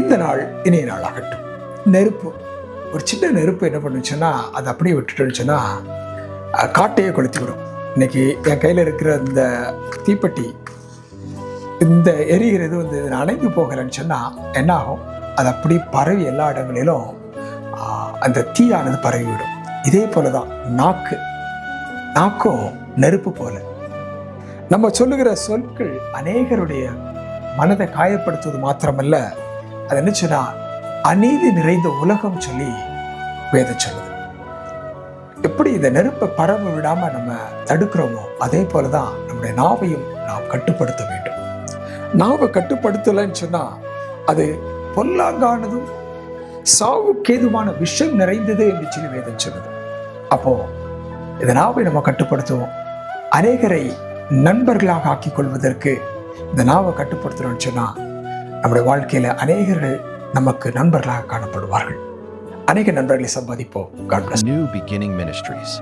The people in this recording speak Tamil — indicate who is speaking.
Speaker 1: இந்த நாள் இனிய நாள் ஆகட்டும் நெருப்பு. ஒரு சின்ன நெருப்பு என்ன பண்ணுச்சுன்னா அதை அப்படியே விட்டுட்டுச்சுன்னா சொன்னால் காட்டையே கொளுத்தி விடும். இன்னைக்கு என் கையில் இருக்கிற இந்த தீப்பெட்டி இந்த எரிகிறது வந்து அணைந்து போகலைன்னு சொன்னால் என்ன ஆகும் அது அப்படி பரவி எல்லா இடங்களிலும் அந்த தீயானது பரவிவிடும். இதே போல தான் நாக்கு. நாக்கும் நெருப்பு போல. நம்ம சொல்லுகிற சொற்கள் அநேகருடைய மனதை காயப்படுத்துவது மாத்திரமல்ல அது என்ன சொன்னா அநீதி நிறைந்த உலகம் சொல்லி வேதம் சொல்லுது. எப்படி இந்த நெருப்பை பரவ விடாம நம்ம தடுக்கிறோமோ அதே போலதான் நம்முடைய நாவையும் நாம் கட்டுப்படுத்த வேண்டும். நாவை கட்டுப்படுத்தலைன்னு சொன்னா அது பொல்லாங்கானதும் சாவுக்கேதுமான விஷம் நிறைந்தது என்று சொல்லி வேதம் சொல்லுது. அப்போ இந்த நாவை நம்ம கட்டுப்படுத்துவோம். அநேகரை நண்பர்களாக ஆக்கிக் கொள்வதற்கு இந்த நாவை கட்டுப்படுத்துறோம்னு சொன்னா நம்முடைய வாழ்க்கையில் அநேகர்கள் நமக்கு நண்பர்களாக காணப்படுவார்கள் அநேக நண்பர்களை சம்பாதிப்போம் God bless.
Speaker 2: New Beginning Ministries.